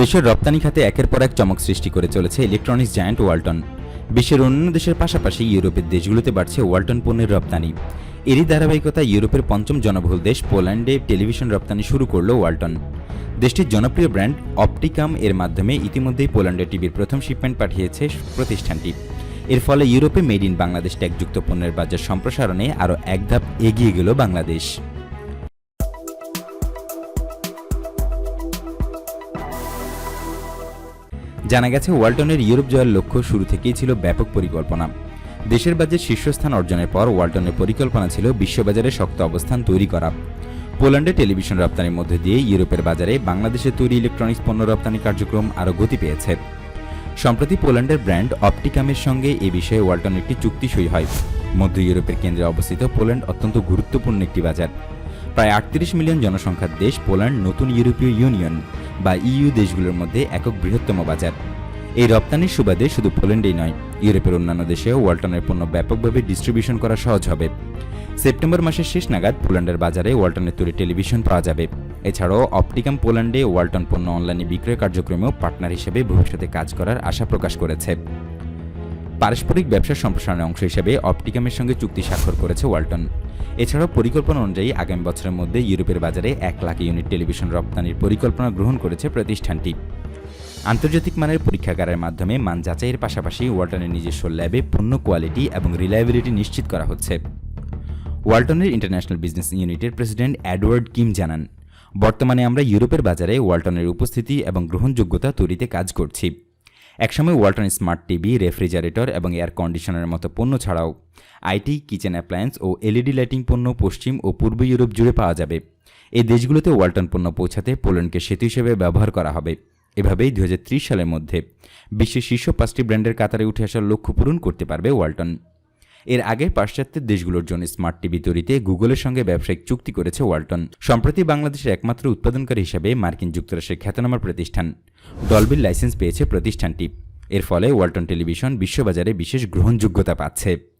দেশের রপ্তানি খাতে একের পর এক চমক সৃষ্টি করে চলেছে ইলেকট্রনিক্স জায়ান্ট ওয়ালটন। বিশ্বের অন্যান্য দেশের পাশাপাশি ইউরোপের দেশগুলোতে বাড়ছে ওয়ালটন পণ্যের রপ্তানি। এরই ধারাবাহিকতা ইউরোপের পঞ্চম জনবহুল দেশ পোল্যান্ডে টেলিভিশন রপ্তানি শুরু করল ওয়ালটন। দেশটির জনপ্রিয় ব্র্যান্ড অপটিকাম এর মাধ্যমে ইতিমধ্যেই পোল্যান্ডে টিভির প্রথম শিপমেন্ট পাঠিয়েছে প্রতিষ্ঠানটি। এর ফলে ইউরোপে মেড ইন বাংলাদেশ ট্যাগযুক্ত পণ্যের বাজার সম্প্রসারণে আরও এক ধাপ এগিয়ে গেল বাংলাদেশ। জানা গেছে, ওয়ালটনের ইউরোপ জয়ের লক্ষ্য শুরু থেকেই ছিল ব্যাপক পরিকল্পনা। দেশের বাজেট শীর্ষস্থান অর্জনের পর ওয়ালটনের পরিকল্পনা ছিল বিশ্ববাজারে শক্ত অবস্থান তৈরি করা। পোল্যান্ডে টেলিভিশন রপ্তানির মধ্যে দিয়ে ইউরোপের বাজারে বাংলাদেশে তৈরি ইলেকট্রনিক্স পণ্য রপ্তানি কার্যক্রম আরও গতি পেয়েছে। সম্প্রতি পোল্যান্ডের ব্র্যান্ড অপটিকামের সঙ্গে এ বিষয়ে ওয়ালটন একটি চুক্তি সই হয়। মধ্য ইউরোপের কেন্দ্রে অবস্থিত পোল্যান্ড অত্যন্ত গুরুত্বপূর্ণ একটি বাজার। প্রায় আটত্রিশ মিলিয়ন জনসংখ্যার দেশ পোল্যান্ড, নতুন ইউরোপীয় ইউনিয়ন। বা ইইউ দেশগুলোর মধ্যে একক বৃহত্তম বাজার। এই রপ্তানির সুবাদে শুধু পোল্যান্ডেই নয়, ইউরোপের অন্যান্য দেশেও ওয়ালটনের পণ্য ব্যাপকভাবে ডিস্ট্রিবিউশন করা সহজ হবে। সেপ্টেম্বর মাসের শেষ নাগাদ পোল্যান্ডের বাজারে ওয়ালটনের তৈরি টেলিভিশন পাওয়া যাবে। এছাড়াও অপটিকাম পোল্যান্ডে ওয়ালটন পণ্য অনলাইনে বিক্রয় কার্যক্রমেও পার্টনার হিসেবে ভবিষ্যতে কাজ করার আশা প্রকাশ করেছে। পারস্পরিক ব্যবসা সম্প্রসারণের অংশ হিসেবে অপটিকামের সঙ্গে চুক্তি স্বাক্ষর করেছে ওয়ালটন। এছাড়াও পরিকল্পনা অনুযায়ী আগামী বছরের মধ্যে ইউরোপের বাজারে এক লাখ ইউনিট টেলিভিশন রপ্তানির পরিকল্পনা গ্রহণ করেছে প্রতিষ্ঠানটি। আন্তর্জাতিক মানের পরীক্ষাগারের মাধ্যমে মান যাচাইয়ের পাশাপাশি ওয়ালটনের নিজস্ব ল্যাবে পণ্য কোয়ালিটি এবং রিলায়েবিলিটি নিশ্চিত করা হচ্ছে। ওয়ালটনের ইন্টারন্যাশনাল বিজনেস ইউনিটের প্রেসিডেন্ট অ্যাডওয়ার্ড কিম জানান, বর্তমানে আমরা ইউরোপের বাজারে ওয়ালটনের উপস্থিতি এবং গ্রহণযোগ্যতা তৈরিতে কাজ করছি। একসময় ওয়ালটন স্মার্ট টিভি, রেফ্রিজারেটর এবং এয়ার কন্ডিশনারের মতো পণ্য ছাড়াও আইটি, কিচেন অ্যাপ্লায়েন্স ও এলইডি লাইটিং পণ্য পশ্চিম ও পূর্ব ইউরোপ জুড়ে পাওয়া যাবে। এই দেশগুলোতে ওয়ালটন পণ্য পৌঁছাতে পোল্যান্ডকে সেতু হিসেবে ব্যবহার করা হবে। এভাবেই দু হাজার ত্রিশ সালের মধ্যে বিশ্বের শীর্ষ পাঁচটি ব্র্যান্ডের কাতারে উঠে আসার লক্ষ্য পূরণ করতে পারবে ওয়ালটন। এর আগে পাশ্চাত্যের দেশগুলোর জন্য স্মার্ট টিভি তৈরিতে গুগলের সঙ্গে ব্যবসায়িক চুক্তি করেছে ওয়ালটন। সম্প্রতি বাংলাদেশের একমাত্র উৎপাদনকারী হিসাবে মার্কিন যুক্তরাষ্ট্রের খ্যাতনামা প্রতিষ্ঠান ডলবির লাইসেন্স পেয়েছে প্রতিষ্ঠানটি। এর ফলে ওয়ালটন টেলিভিশন বিশ্ববাজারে বিশেষ গ্রহণযোগ্যতা পাচ্ছে।